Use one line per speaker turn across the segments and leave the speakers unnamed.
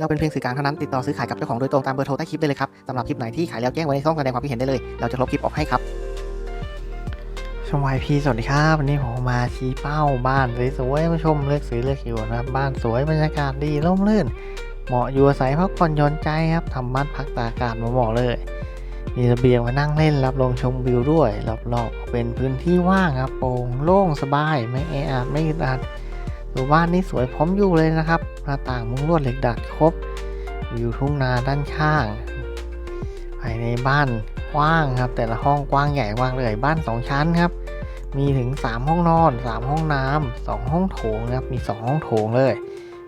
เราเป็นเพียงสื่อกลางเท่านั้นติดต่อซื้อขายกับเจ้าของโดยตรงตามเบอร์โทรใต้คลิปได้เลยครับสำหรับคลิปไหนที่ขายแล้วแจ้งไว้ในช่องแสดงความคิดเห็นได้เลย เราจะลบคลิปออกให้ครับชมวายพีสวัสดีครับ วันนี้ผมมาชี้เป้าบ้านสวยๆมาชมเลือกซื้อเลือกอยู่นะครับบ้านสวยบรรยากาศดีร่มรื่น เหมาะอยู่อาศัยพักผ่อนหย่อนใจครับทำบ้านพักตากอากาศมาเหมาะเลย มีระเบียงมานั่งเล่นรับลมชมวิวด้วยรอบๆเป็นพื้นที่ว่างครับโปร่งโล่งสบายไม่แออัดไม่อึดอัด ดูบ้านนี้สวยพร้อมอยู่เลยนะครับ หน้าต่างมุ้งลวดเหล็กดัดครบ วิวทุ่งนาด้านข้าง ภายในบ้านกว้างครับ แต่ละห้องกว้างใหญ่มากเลยบ้าน 2 ชั้นครับ มีถึง 3 ห้องนอน 3 ห้องน้ำ2ห้องโถงครับ มี 2 ห้องโถงเลย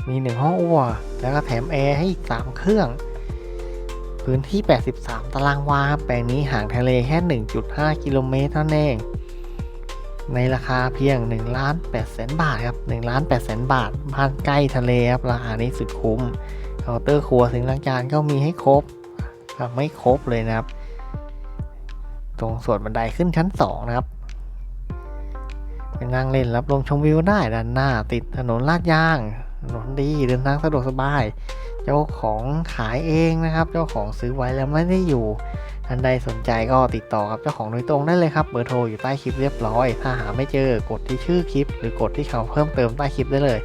มี 1 ห้องอัว แล้วก็แถมแอร์ให้อีก 3 เครื่อง พื้นที่ 83 ตารางวาครับแปลงนี้ห่างทะเลแค่ 1.5 กิโลเมตรเท่านั้นเอง ในราคาเพียง1ล้าน8แสนบาทครับ1ล้าน8แสนบาทบ้านใกล้ทะเลครับราคานี้สุดคุ้มเคาน์เตอร์ครัวถึงล้างจานก็มีให้ครบครับไม่ครบเลยนะครับ ตรงส่วนบันไดขึ้นชั้น 2 นะครับไปนั่งเล่นรับลมชมวิวได้ด้านหน้าติดถนนลาดยาง ถนนดีเดินทางสะดวกสบาย เจ้าของขายเองนะครับ เจ้าของซื้อไว้แล้วไม่ได้อยู่ท่านใดสนใจก็ติดต่อกับเจ้าของโดยตรงได้เลยครับเบอร์โทรอยู่ใต้คลิปเรียบร้อย ถ้าหาไม่เจอกดที่ชื่อคลิป หรือกดที่เขาเพิ่มเติมใต้คลิปได้เลย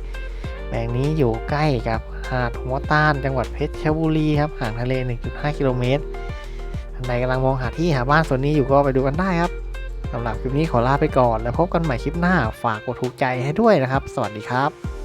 แปลงนี้อยู่ใกล้กับหาดหัวต้านจังหวัดเพชรบุรีครับห่างทะเล 1.5 กิโลเมตรท่านใดกำลังมองหาที่หาบ้านส่วนนี้อยู่ก็ไปดูกันได้ครับสำหรับคลิปนี้ขอลาไปก่อน แล้วพบกันใหม่คลิปหน้าฝากกดถูกใจให้ด้วยนะครับ สวัสดีครับ